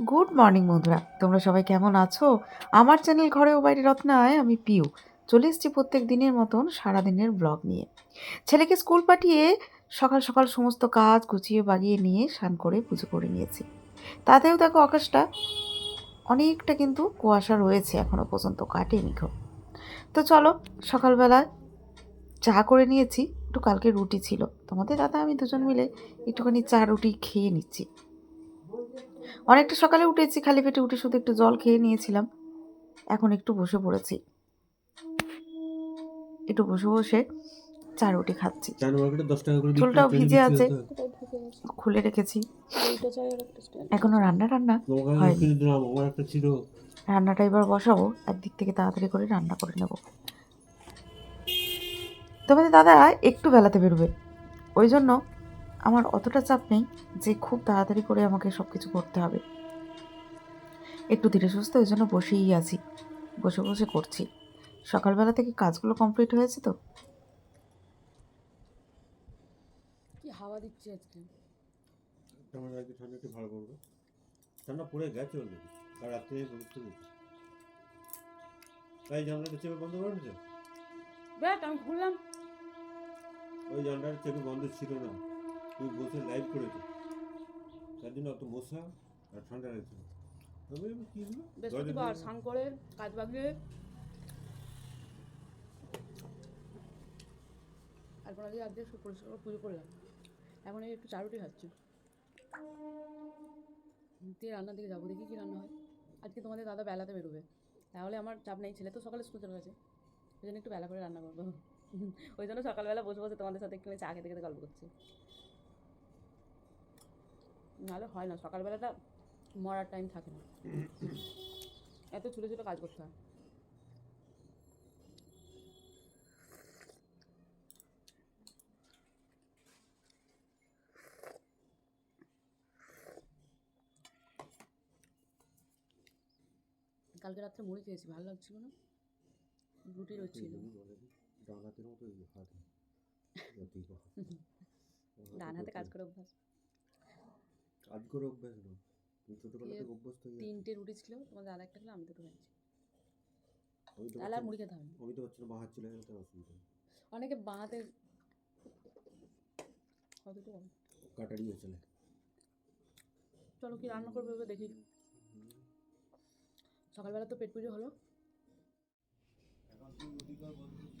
Good morning বন্ধুরা। তোমরা সবাই কেমন আছো? আমার চ্যানেল ঘরে ও বাইরে রত্নায় আমি পিউ। চলে এসেছি প্রত্যেক দিনের মতন সারাদিনের ব্লগ নিয়ে। ছেলেকে স্কুল পাঠিয়ে সকাল সকাল সমস্ত কাজ গুছিয়ে বাগিয়ে নিয়ে স্নান করে পুজো করে নিয়েছি। তাতেও দেখো আকাশটা অনেকটা কিন্তু কুয়াশা রয়েছে এখনও পর্যন্ত, কাটেনি গো তো চলো সকালবেলা চা করে নিয়েছি। একটু কালকে রুটি ছিল। তোমাদের দাদা, আমি দুজন মিলে একটুখানি চা রুটি খেয়ে নিচ্ছি। অনেকটা সকালে উঠেছি খালি পেটে উঠে শুধু একটু জল খেয়ে নিয়েছিলাম। এখন একটু বসে পড়েছি। একটু বসে বসে চা রুটি খাচ্ছি। চার মার্কেটে দশ টাকা করে বিক্রি চুলটাও ভিজে আছে। খুলে রেখেছি। এখনও রান্না হয়নি। ছিল। রান্নাটা এবার বসাবো একদিক থেকে তাড়াতাড়ি করে রান্না করে নেব। তোমাদের দাদা একটু বেলাতে বেরোবে। ওই জন্য আমার অতটা চাপ নেই যে খুব তাড়াতাড়ি করে আমাকে সব কিছু করতে হবে। একটু ধীরে সুস্থ ওই জন্য বসেই আছি। বসে বসে করছি। সকালবেলা থেকে কাজগুলো কমপ্লিট হয়েছে তো? কি হাওয়া দিচ্ছে আজকে? ঠান্ডা একটু ভালো করব। ঠান্ডা পড়ে গেছে অলরেডি আর রাত্রে তাই জানলাটা চেপে বন্ধ করে দেখ আমি খুললাম। ওই জানলাটা চেপে বন্ধ ছিল না। তুমি বসে লাইভ করেছ। তার জন্য অত মশা আর ঠান্ডা লাগছিল তবে কি হলো? বৃহস্পতিবার স্নান করে কাজ বাগিয়ে তারপর আজকে আজকে পরিষ্কার পুজো করলাম। এখন এই একটু চারুটি খাচ্ছি। দিয়ে রান্নার দিকে যাব দেখি কি রান্না হয়। আজকে তোমাদের দাদা বেলাতে বেরোবে। তাহলে আমার চাপ নেই ছেলে তো সকালে স্কুল চলে গেছে। ওই জন্য একটু বেলা করে রান্না করব। ওই জন্য সকালবেলা বসে বসে তোমাদের সাথে একটু চা খেতে খেতে গল্প করছি। নাহলে হয় না সকালবেলাটা মরার টাইম থাকে না। এত ছোটো ছোটো কাজ করতে হয়। কালকে রাত্রে মুড়ি খেয়েছি ভালো লাগছিল না? রুটি রচ্ছিল মতো কথা। ডান হাতে কাজ করে অভ্যাস। কাজ করে অভ্যাস না। তুমি ছোটবেলা থেকে অভ্যস্ত হয়ে তিনটে রুটি ছিল তোমার দাদা একটা খেলো আমি দুটো খেয়েছি তাহলে আর মুড়ি খেতে হবে। আমি তো পারছি না বাহার তার অসুবিধা অনেকে বাঁহাতে কতটুকু কাটারি হয়ে চলে। চলো কি রান্না করবে দেখি। সকালবেলা তো পেট পুজো হলো।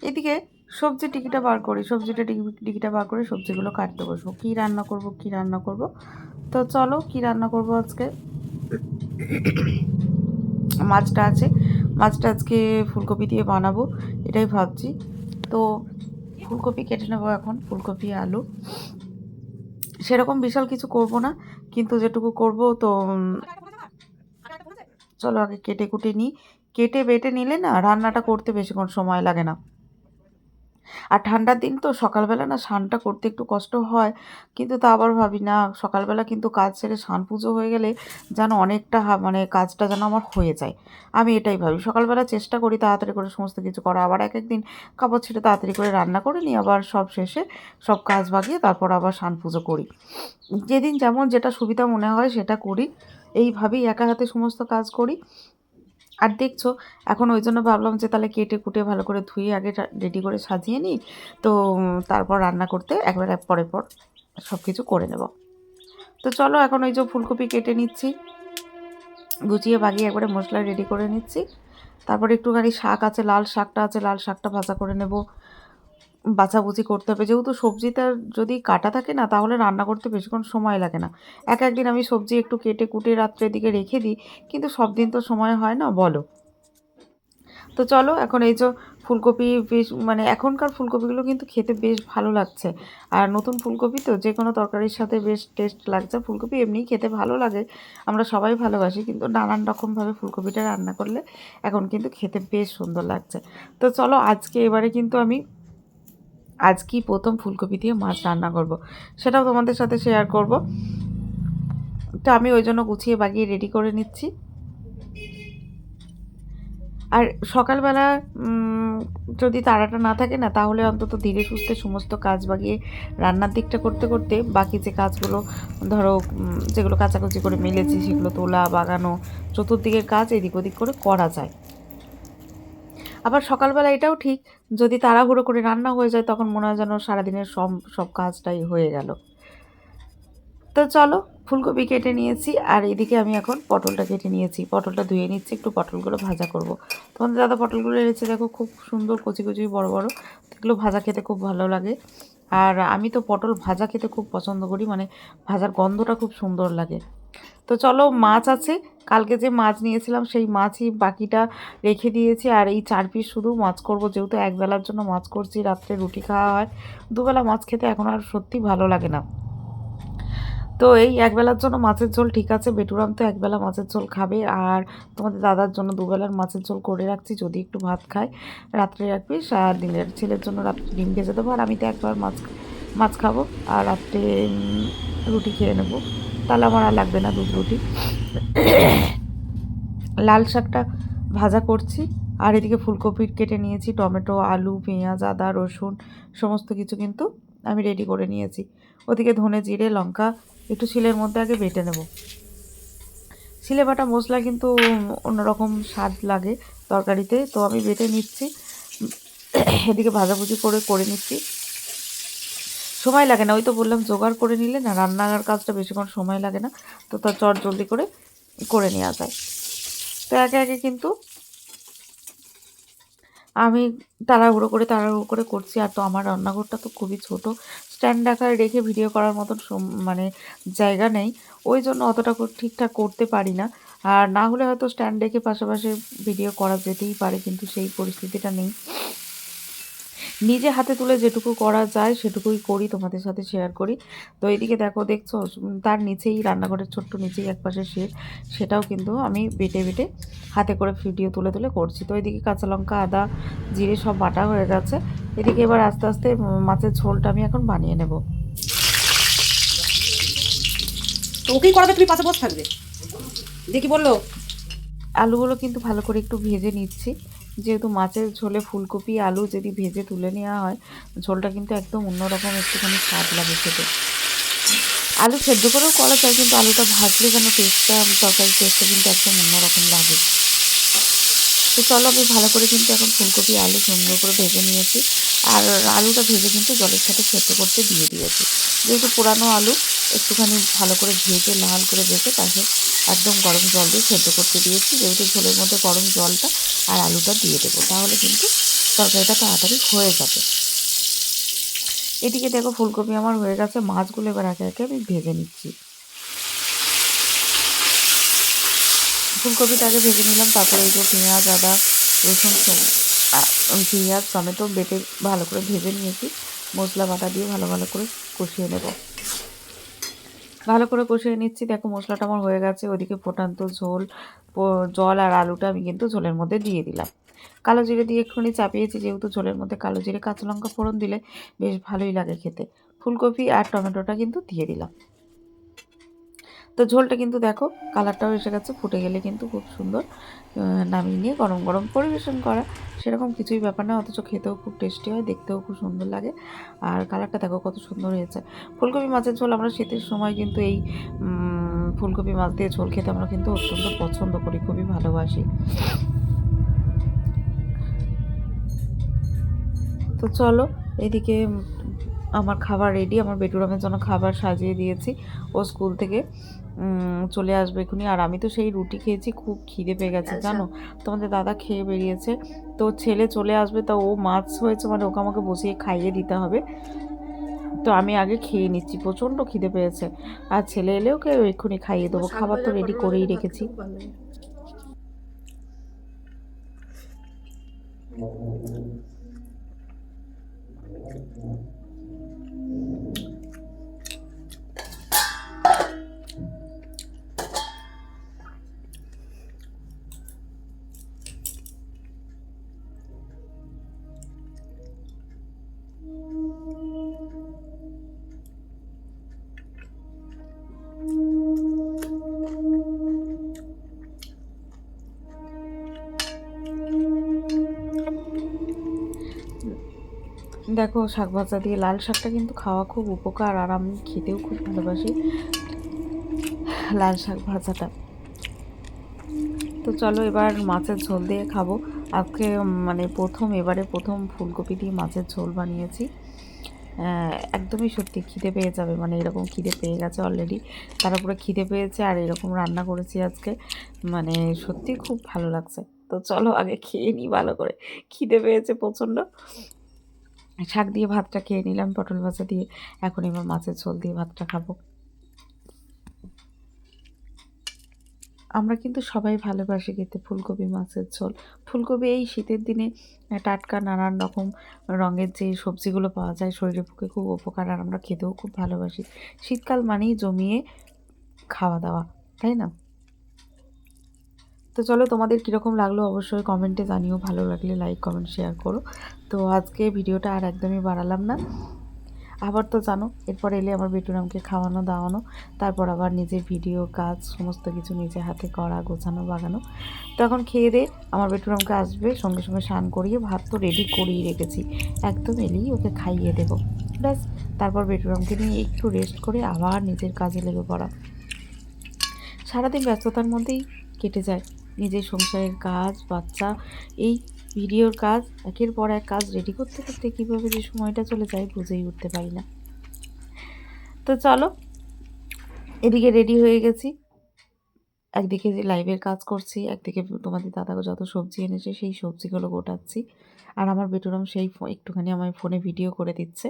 এদিকে সবজি টিকিটা বার করি, সবজিটা টিকি- টিকিটা বার করে সবজিগুলো কাটতে বসবো। কী রান্না করব, কী রান্না করব? তো চলো, কি রান্না করব আজকে? মাছটা আছে। মাছটা আজকে ফুলকপি দিয়ে বানাবো, এটাই ভাবছি। তো ফুলকপি কেটে নেব এখন, ফুলকপি, আলু। সেরকম বিশাল কিছু করব না, কিন্তু যেটুকু করব তো চলো আগে কেটে কুটে নিই। কেটে বেটে নিলে না রান্নাটা করতে বেশিক্ষণ সময় লাগে না। আর ঠান্ডার দিন তো সকালবেলা না স্নানটা করতে একটু কষ্ট হয়, কিন্তু তা আবার ভাবি না, সকালবেলা কিন্তু কাজ সেরে স্নান পুজো হয়ে গেলে যেন অনেকটা মানে কাজটা যেন আমার হয়ে যায়। আমি এটাই ভাবি, সকালবেলা চেষ্টা করি তাড়াতাড়ি করে সমস্ত কিছু করা, আবার এক একদিন কাপড় ছেড়ে তাড়াতাড়ি করে রান্না করে নিই আবার সব শেষে সব কাজ বাগিয়ে তারপর আবার স্নান পুজো করি। যেদিন যেমন যেটা সুবিধা মনে হয় সেটা করি, এইভাবেই একা হাতে সমস্ত কাজ করি। আর দেখছ, এখন ওই জন্য ভাবলাম যে তাহলে কেটে কুটে ভালো করে ধুয়ে আগে রেডি করে সাজিয়ে নিই। তো, তারপর রান্না করতে একবার এক পরে পর সব কিছু করে নেব। তো চলো এখন ওই যে ফুলকপি কেটে নিচ্ছি। গুছিয়ে বাগিয়ে একবারে মশলা রেডি করে নিচ্ছি। তারপর একটুখানি শাক আছে, লাল শাকটা আছে, লাল শাকটা ভাজা করে নেব। বাছাবুচি করতে হবে। যেহেতু সবজিটা যদি কাটা থাকে না, তাহলে রান্না করতে বেশিক্ষণ সময় লাগে না। এক একদিন আমি সবজি একটু কেটে কুটে রাত্রের দিকে রেখে দিই, কিন্তু সব দিন তো সময় হয় না, বলো। তো চলো, এখন এই যে ফুলকপি বেশ মানে এখনকার ফুলকপিগুলো কিন্তু খেতে বেশ ভালো লাগছে। আর নতুন ফুলকপি তো, যে কোনো তরকারির সাথে বেশ টেস্ট লাগছে। ফুলকপি এমনিই খেতে ভালো লাগে, আমরা সবাই ভালোবাসি, কিন্তু নানান রকমভাবে ফুলকপিটা রান্না করলে এখন কিন্তু খেতে বেশ সুন্দর লাগছে। তো চলো, আজকে এবারে কিন্তু আমি আজকেই প্রথম ফুলকপি দিয়ে মাছ রান্না করব। সেটাও তোমাদের সাথে শেয়ার করব। তো আমি ওই জন্য গুছিয়ে বাগিয়ে রেডি করে নিচ্ছি। আর সকালবেলা যদি তাড়াটা না থাকে না, তাহলে অন্তত ধীরে সুস্থে সমস্ত কাজ বাগিয়ে রান্নার দিকটা করতে করতে বাকি যে কাজগুলো, ধরো যেগুলো কাচাকুচি করে মিলেছি, সেগুলো তোলা, বাগানো, চতুর্দিকের কাজ এদিক ওদিক করে করা যায়। আবার সকালবেলা এটাও ঠিক, যদি তাড়াহুড়ো করে রান্না হয়ে যায়, তখন মনে হয় যেন সারাদিনের সব সব কাজটাই হয়ে গেল। তো চলো, ফুলকপি কেটে নিয়েছি, আর এদিকে আমি এখন পটলটা কেটে নিয়েছি। পটলটা ধুয়ে নিচ্ছি, একটু পটলগুলো ভাজা করব। তোমাদের দাদা পটলগুলো এনেছে, দেখো খুব সুন্দর কচি কচি বড় বড়, এগুলো ভাজা খেতে খুব ভালো লাগে। আর আমি তো পটল ভাজা খেতে খুব পছন্দ করি মানে ভাজার গন্ধটা খুব সুন্দর লাগে। তো চলো মাছ আছে। কালকে যে মাছ নিয়েছিলাম, সেই মাছই বাকিটা রেখে দিয়েছি। আর এই চার পিস শুধু মাছ করব, যেহেতু একবেলার জন্য মাছ করছি, রাত্রে রুটি খাওয়া হয়। দুবেলা মাছ খেতে এখন আর সত্যি ভালো লাগে না। তো এই একবেলার জন্য মাছের ঝোল ঠিক আছে, বেটুরাম তো একবেলা মাছের ঝোল খাবে। আর তোমাদের দাদার জন্য দুবেলার মাছের ঝোল করে রাখছি, যদি একটু ভাত খায়। রাত্রে রাখবি আর দিনের ছেলের জন্য রাত্রে ডিম ভেজে দেবো। আর আমি তো একবার মাছ মাছ খাব, আর রাত্রে রুটি খেয়ে নেব। তাহলে আমার আর লাগবে না দুধ রুটি। লাল শাকটা ভাজা করছি, আর এদিকে ফুলকপি কেটে নিয়েছি, টমেটো, আলু, পেঁয়াজ, আদা, রসুন, সমস্ত কিছু কিন্তু আমি রেডি করে নিয়েছি। ওদিকে ধনে জিরে, লঙ্কা, একটু শিলের মধ্যে আগে বেটে নেব। শিলে বাটা মশলা কিন্তু অন্যরকম স্বাদ লাগে তরকারিতে, তো আমি বেটে নিচ্ছি। এদিকে ভাজাভুজি করে করে নিচ্ছি। সময় লাগে না, ওই তো বললাম জোগাড় করে নিলে না, রান্নার কাজটা বেশিক্ষণ সময় লাগে না, তো তার চট জলদি করে করে নেওয়া যায়। তো একে একে কিন্তু আমি তাড়াহুড়ো করে তাড়াহুড়ো করে করছি, আর তো আমার রান্নাঘরটা তো খুবই ছোট স্ট্যান্ড আকারে রেখে ভিডিও করার মতন মানে জায়গা নেই, ওই জন্য অতটা ঠিকঠাক করতে পারি না, আর না হলে হয়তো স্ট্যান্ড রেখে পাশাপাশি ভিডিও করা যেতেই পারে, কিন্তু সেই পরিস্থিতিটা নেই। নিজে হাতে তুলে যেটুকু করা যায় সেটুকুই করি তোমাদের সাথে শেয়ার করি। তো এইদিকে দেখো দেখছ তার নিচেই রান্নাঘরের ছোট্ট নিচেই একপাশে শেড সেটাও কিন্তু আমি বেটে বেটে হাতে করে ভিডিও তুলে তুলে করছি। তো এদিকে কাঁচা লঙ্কা আদা জিরে সব বাটা হয়ে গেছে। এদিকে এবার আস্তে আস্তে মাছের ঝোলটা আমি এখন বানিয়ে নেব। তো ওকেই করাবে তুমি পাশে বসে থাকবে? দেখি বলল। আলুগুলো কিন্তু ভালো করে একটু ভেজে নিচ্ছি। যেহেতু মাছের ঝোলে ফুলকপি, আলু যদি ভেজে তুলে নেওয়া হয়, ঝোলটা কিন্তু একদম অন্যরকম একটুখানি স্বাদ লাগে খেতে। আলু সেদ্ধ করেও করা যায়, কিন্তু আলুটা ভাজলে যেন টেস্টটা তরকারি টেস্টটা কিন্তু একদম অন্যরকম লাগে। তো চলো আমি ভালো করে কিন্তু এখন ফুলকপি, আলু সুন্দর করে ভেজে নিয়েছি। আর আলুটা ভেজে কিন্তু জলের সাথে সেদ্ধ করতে দিয়ে দিয়েছি। যেহেতু পোড়ানো আলু, একটুখানি ভালো করে ভেজে লাল করে ভেজে তাকে একদম গরম জল দিয়ে সেদ্ধ করতে দিয়েছি। যেহেতু ঝোলের মধ্যে গরম জলটা আর আলুটা দিয়ে দেবো, তাহলে কিন্তু তরকারিটা তাড়াতাড়ি হয়ে যাবে। এদিকে দেখো ফুলকপি আমার হয়ে গেছে, মাছগুলো এবার একে একে আমি ভেজে নিচ্ছি। ফুলকপিটা আগে ভেজে নিলাম, তারপরে এই যে পেঁয়াজ, আদা, রসুন পেঁয়াজ টমেটো বেটে ভালো করে ভেজে নিয়েছি। মশলা বাটা দিয়ে ভালো ভালো করে কষিয়ে নেব। ভালো করে কষিয়ে নিচ্ছি। দেখো মশলাটা আমার হয়ে গেছে। ওদিকে ফোটান্ত ঝোল জল আর আলুটা আমি কিন্তু ঝোলের মধ্যে দিয়ে দিলাম। কালো জিরে দিয়ে একটুখানি চাপিয়েছি, যেহেতু ঝোলের মধ্যে কালো জিরে, কাঁচা লঙ্কা ফোড়ন দিলে বেশ ভালোই লাগে খেতে। ফুলকপি আর টমেটোটা কিন্তু দিয়ে দিলাম। তো ঝোলটা কিন্তু দেখো কালারটাও এসে গেছে, ফুটে গেলে কিন্তু খুব সুন্দর নামিয়ে নিয়ে গরম গরম পরিবেশন করা। সেরকম কিছুই ব্যাপার না, অথচ খেতেও খুব টেস্টি হয়, দেখতেও খুব সুন্দর লাগে। আর কালারটা দেখো কত সুন্দর হয়েছে। ফুলকপি মাছের ঝোল আমরা শীতের সময় কিন্তু এই ফুলকপি মাছ দিয়ে ঝোল খেতে আমরা কিন্তু অত্যন্ত পছন্দ করি, খুবই ভালোবাসি। তো চলো, এদিকে আমার খাবার রেডি আমার বেটুরামের জন্য খাবার সাজিয়ে দিয়েছি। ও স্কুল থেকে চলে আসবে এখনই। আর আমি তো সেই রুটি খেয়েছি খুব খিদে পেয়ে গেছে জানো? তোমাদের দাদা খেয়ে বেরিয়েছে। তো ছেলে চলে আসবে তা ও মাছ হয়েছে মানে ওকে আমাকে বসিয়ে খাইয়ে দিতে হবে। তো আমি আগে খেয়ে নিচ্ছি প্রচণ্ড খিদে পেয়েছে। আর ছেলে এলে ওকে এক্ষুনি খাইয়ে দেবো খাবার তো রেডি করেই রেখেছি। দেখো, শাক ভাজা দিয়ে লাল শাকটা কিন্তু খাওয়া খুব উপকার আর আমি খেতেও খুব ভালোবাসি লাল শাক ভাজাটা। তো চলো এবার মাছের ঝোল দিয়ে খাব। আজকে মানে প্রথম, এবারে প্রথম ফুলকপি দিয়ে মাছের ঝোল বানিয়েছি। একদমই সত্যি খিদে পেয়ে যাবে মানে এরকম খিদে পেয়ে গেছে অলরেডি তার উপরে খিদে পেয়েছে আর এরকম রান্না করেছি আজকে। মানে সত্যি খুব ভালো লাগছে। তো চলো আগে খেয়ে নিই ভালো করে। খিদে পেয়েছে প্রচণ্ড। শাক দিয়ে ভাতটা খেয়ে নিলাম, পটল ভাজা দিয়ে। এখন এবার মাছের ঝোল দিয়ে ভাতটা খাব। আমরা কিন্তু সবাই ভালোবাসি খেতে ফুলকপি মাছের ঝোল। ফুলকপি এই শীতের দিনে টাটকা নানান রকম রঙের যে সবজিগুলো পাওয়া যায় শরীরের পক্ষে খুব উপকার, আর আমরা খেতেও খুব ভালোবাসি। শীতকাল মানেই জমিয়ে খাওয়া দাওয়া, তাই না? তো চলো তোমাদের কীরকম লাগল অবশ্যই কমেন্টে জানিও, ভালো লাগলে লাইক কমেন্ট শেয়ার করো। তো আজকে ভিডিওটা আর একদমই বাড়ালাম না। আবার তো জানো, এরপর এলে আমার বেটুরামকে খাওয়ানো, দাওয়ানো, তারপর আবার নিজের ভিডিও, কাজ, সমস্ত কিছু নিজে হাতে করা, গোছানো, বাগানো। তো এখন খেয়ে দে, আমার বেটুরামকে আসবে, সঙ্গে সঙ্গে স্নান করিয়ে ভাত তো রেডি করিয়ে রেখেছি। একদম এলেই ওকে খাইয়ে দেবো। ব্যাস, তারপর বেটুরামকে নিয়ে একটু রেস্ট করে আবার নিজের কাজে লেগে পড়া। সারাদিন ব্যস্ততার মধ্যেই কেটে যায়। নিজের সংসারের কাজ, বাচ্চা, এই ভিডিওর কাজ, একের পর এক কাজ রেডি করতে করতে কীভাবে যে সময়টা চলে যায় বুঝেই উঠতে পারি না। তো চলো, এদিকে রেডি হয়ে গেছি। একদিকে যে লাইভের কাজ করছি, একদিকে তোমাদের দাদা যত সবজি এনেছে সেই সবজিগুলো গোটাচ্ছি। আর আমার বেটুরাম সেই একটুখানি আমার ফোনে ভিডিও করে দিচ্ছে।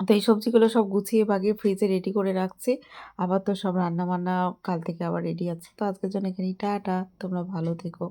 তো এই সবজিগুলো সব গুছিয়ে বাগিয়ে ফ্রিজে রেডি করে রাখছি। আবার তো সব রান্না বান্না কাল থেকে আবার রেডি আছে। তো আজকের জন্য এখানেই টাটা, তোমরা ভালো থেকো।